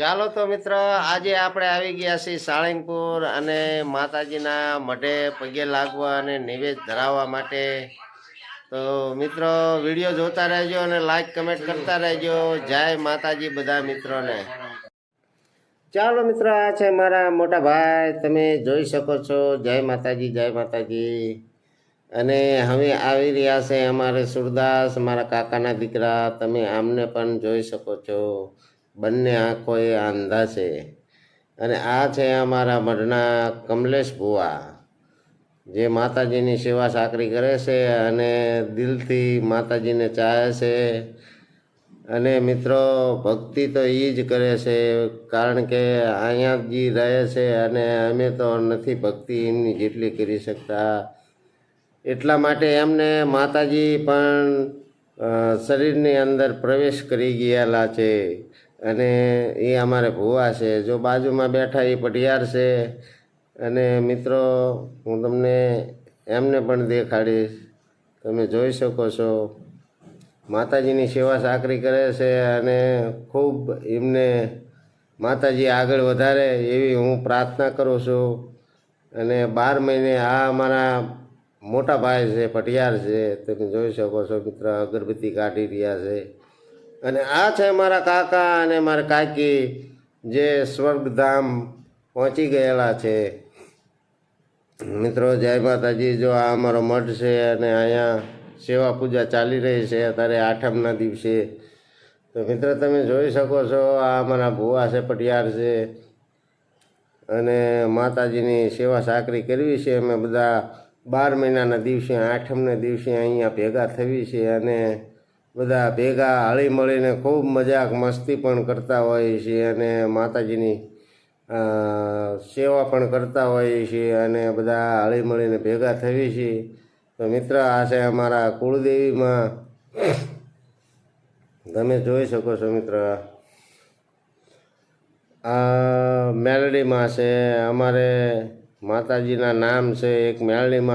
ચાલો તો મિત્ર, આજે આપણે આવી ગયા છીએ સાળંગપુર અને માતાજીના મઢે પગે લાગવા અને નિવેદ ધરાવવા માટે. તો મિત્રો, વીડિયો જોતા રહેજો અને લાઈક કમેન્ટ કરતા રહેજો. જય માતાજી બધા મિત્રોને. ચાલો મિત્ર, આ છે મારા મોટા ભાઈ. તમે જોઈ શકો છો. જય માતાજી જય માતાજી. અને હવે આવી રહ્યા છે અમારે સુરદાસ, મારા કાકાના દીકરા. તમે આમને પણ જોઈ શકો છો. બંને આંખો એ આંધા છે. અને આ છે અમારા મઢના કમલેશ ભુવા, જે માતાજીની સેવા સાકરી કરે છે અને દિલથી માતાજીને ચાહે છે. અને મિત્રો, ભક્તિ તો એ જ કરે છે, કારણ કે અહીંયા જ રહે છે અને અમે તો નથી ભક્તિ એમની જેટલી કરી શકતા. એટલા માટે એમને માતાજી પણ શરીરની અંદર પ્રવેશ કરી ગયેલા છે. અને એ અમારે ભુવા છે. જો બાજુમાં બેઠા એ પઢિયાર છે. અને મિત્રો, હું તમને એમને પણ દેખાડીશ. તમે જોઈ શકો છો. માતાજીની સેવા સાકરી કરે છે અને ખૂબ એમને માતાજી આગળ વધારે એવી હું પ્રાર્થના કરું છું. અને બાર મહિને આ અમારા મોટા ભાઈ છે પટિયાર છે. તમે જોઈ શકો છો, મિત્ર, અગરબત્તી કાઢી રહ્યા છે. અને આ છે મારા કાકા અને મારા કાકી જે સ્વર્ગધામ પહોંચી ગયેલા છે. મિત્રો, જય માતાજી. જો આ અમારો મઠ છે અને અહીંયા સેવા પૂજા ચાલી રહી છે, અત્યારે આઠમના દિવસે. તો મિત્રો, તમે જોઈ શકો છો, આ અમારા ભુવા છે, પટિયાર છે. અને માતાજીની સેવા સાકરી કરવી છે. અમે બધા બાર મહિનાના દિવસે, આઠમના દિવસે અહીંયા ભેગા થવી છે અને બધા ભેગા હળી મળીને ખૂબ મજાક મસ્તી પણ કરતા હોઈએ છીએ અને માતાજીની સેવા પણ કરતા હોઈએ છીએ અને બધા હળી મળીને ભેગા થઈએ છીએ. તો મિત્ર, આ છે અમારા કુળદેવીમાં. તમે જોઈ શકો છો મિત્ર. આ મેલડીમાં છે, અમારે માતાજીના નામ છે એક મેલડીમાં.